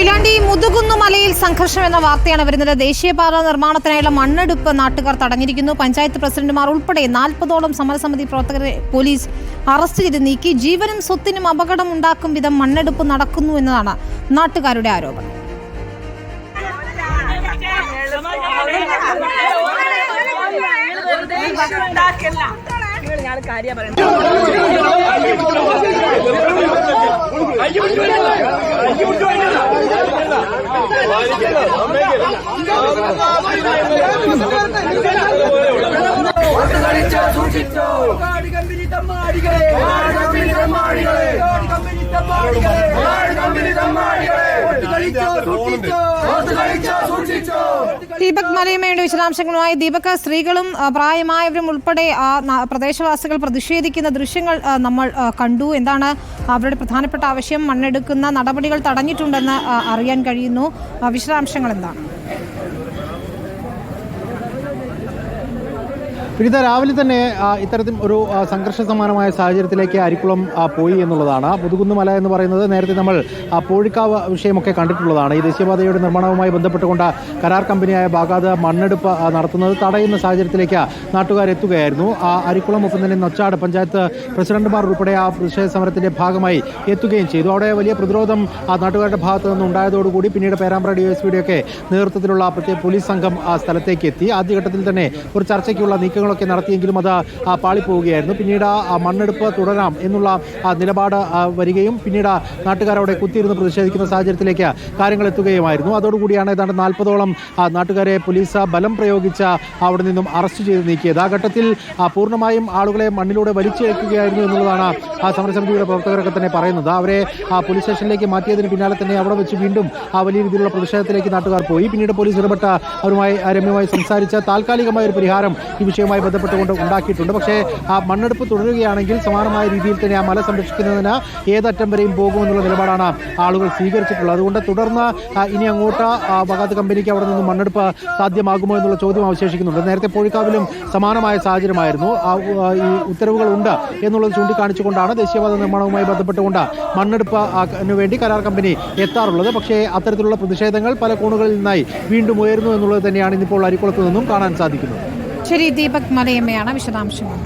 കൊയിലാണ്ടി മുതുകുന്നു മലയിൽ സംഘർഷം എന്ന വാർത്തയാണ് വരുന്നത്. ദേശീയപാത നിർമ്മാണത്തിനായുള്ള മണ്ണെടുപ്പ് നാട്ടുകാർ തടഞ്ഞിരിക്കുന്നു. പഞ്ചായത്ത് പ്രസിഡന്റുമാർ ഉൾപ്പെടെ നാൽപ്പതോളം സമരസമിതി പ്രവർത്തകരെ പോലീസ് അറസ്റ്റ് ചെയ്ത് നീക്കി. ജീവനും സ്വത്തിനും അപകടം ഉണ്ടാക്കും വിധം മണ്ണെടുപ്പ് നടക്കുന്നു എന്നതാണ് നാട്ടുകാരുടെ ആരോപണം. ഞാൻ കാര്യം കമ്പനി തമ്മാടികളെ കമ്പനി തമ്മാടികളെ കമ്പനി തമ്മാടികളെ കളിച്ചോ സൂക്ഷിച്ചോ കളിച്ചോ സൂക്ഷിച്ചോ ദീപക് മലയമ്മയുടെ വിശദാംശങ്ങളുമായി ദീപക് സ്ത്രീകളും പ്രായമായവരും ഉൾപ്പെടെ പ്രദേശവാസികൾ പ്രതിഷേധിക്കുന്ന ദൃശ്യങ്ങൾ നമ്മൾ കണ്ടു. എന്താണ് അവരുടെ പ്രധാനപ്പെട്ട ആവശ്യം? മണ്ണെടുക്കുന്ന നടപടികൾ തടഞ്ഞിട്ടുണ്ടെന്ന് അറിയാൻ കഴിയുന്നു. വിശദാംശങ്ങൾ എന്താണ്? വിനിത രാവിലെ തന്നെ ഇത്തരത്തിൽ ഒരു സംഘർഷ സമാനമായ സാഹചര്യത്തിലേക്ക് അരിക്കുളം പോയി എന്നുള്ളതാണ്. മുതുകുന്നുമല എന്ന് പറയുന്നത് നേരത്തെ നമ്മൾ പോഴിക്കാവ് വിഷയമൊക്കെ കണ്ടിട്ടുള്ളതാണ്. ഈ ദേശീയപാതയുടെ നിർമ്മാണവുമായി ബന്ധപ്പെട്ടുകൊണ്ട് കരാർ കമ്പനിയായ ബാഗാത് മണ്ണെടുപ്പ് നടത്തുന്നത് തടയുന്ന സാഹചര്യത്തിലേക്ക് നാട്ടുകാർ എത്തുകയായിരുന്നു ആ അരിക്കുളം ഒപ്പം തന്നെ നൊച്ചാട് പഞ്ചായത്ത് പ്രസിഡന്റുമാർ ഉൾപ്പെടെ ആ പ്രതിഷേധ സമരത്തിന്റെ ഭാഗമായി എത്തുകയും ചെയ്തു. അവിടെ വലിയ പ്രതിരോധം ആ നാട്ടുകാരുടെ ഭാഗത്തു നിന്ന് ഉണ്ടായതോടുകൂടി പിന്നീട് പേരാമ്പ്ര ഡി എസ് പിയുടെയൊക്കെ നേതൃത്വത്തിലുള്ള പ്രത്യേക പോലീസ് സംഘം ആ സ്ഥലത്തേക്ക് എത്തി. ആദ്യഘട്ടത്തിൽ തന്നെ ഒരു ചർച്ചയ്ക്കുള്ള നീക്കങ്ങളൊക്കെ നടത്തിയെങ്കിലും അത് പാളിപ്പോവുകയായിരുന്നു. പിന്നീട് മണ്ണെടുപ്പ് തുടരാം എന്നുള്ള നിലപാട് വരികയും പിന്നീട് നാട്ടുകാരവിടെ കുത്തിയിരുന്ന് പ്രതിഷേധിക്കുന്ന സാഹചര്യത്തിലേക്ക് കാര്യങ്ങൾ എത്തുകയുമായിരുന്നു. അതോടുകൂടിയാണ് ഏതാണ്ട് നാൽപ്പതോളം നാട്ടുകാരെ പോലീസ് ബലം പ്രയോഗിച്ച് അവിടെ നിന്നും അറസ്റ്റ് ചെയ്ത് നീക്കിയത്. ആ ഘട്ടത്തിൽ പൂർണമായും ആളുകളെ മണ്ണിലൂടെ വലിച്ചിഴക്കുകയായിരുന്നു എന്നുള്ളതാണ് ആ സമരസമിതിയുടെ പ്രവർത്തകരൊക്കെ തന്നെ പറയുന്നത്. അവരെ പോലീസ് സ്റ്റേഷനിലേക്ക് മാറ്റിയതിന് പിന്നാലെ തന്നെ അവിടെ വെച്ച് വീണ്ടും വലിയ രീതിയിലുള്ള പ്രതിഷേധത്തിലേക്ക് നാട്ടുകാർ പോയി. പിന്നീട് പോലീസ് ഇടപെട്ട അവരുമായി രമ്യമായി സംസാരിച്ച് താൽക്കാലികമായ ഒരു പരിഹാരം ഈ വിഷയവുമായി ബന്ധപ്പെട്ടുകൊണ്ട് ഉണ്ടാക്കിയിട്ടുണ്ട്. പക്ഷേ ആ മണ്ണെടുപ്പ് തുടരുകയാണെങ്കിൽ സമാനമായ രീതിയിൽ തന്നെ ആ മല സംരക്ഷിക്കുന്നതിന് ഏതറ്റം വരെയും പോകുമെന്നുള്ള നിലപാടാണ് ആളുകൾ സ്വീകരിച്ചിട്ടുള്ളത്. അതുകൊണ്ട് തുടർന്ന് ഇനി അങ്ങോട്ട് ബഗാത്ത് കമ്പനിക്ക് അവിടെ നിന്ന് മണ്ണെടുപ്പ് സാധ്യമാകുമോ എന്നുള്ള ചോദ്യം അവശേഷിക്കുന്നുണ്ട്. നേരത്തെ പൊഴിക്കാവിലും സമാനമായ സാഹചര്യമായിരുന്നു. ഈ ഉത്തരവുകൾ ഉണ്ട് എന്നുള്ളത് ചൂണ്ടിക്കാണിച്ചുകൊണ്ടാണ് ദേശീയപാത നിർമ്മാണവുമായി ബന്ധപ്പെട്ടുകൊണ്ട് മണ്ണെടുപ്പ് വേണ്ടി കരാർ കമ്പനി എത്താറുള്ളത്. പക്ഷേ അത്തരത്തിലുള്ള പ്രതിഷേധങ്ങൾ പല കോണുകളിൽ നിന്നായി വീണ്ടും ഉയരുന്നു എന്നുള്ളത് തന്നെയാണ് ഇന്നിപ്പോൾ അരിക്കുളത്ത് നിന്നും കാണാൻ സാധിക്കുന്നത്. ശരി ദീപക് മലയമ്മയാണ് വിശദാംശങ്ങൾ.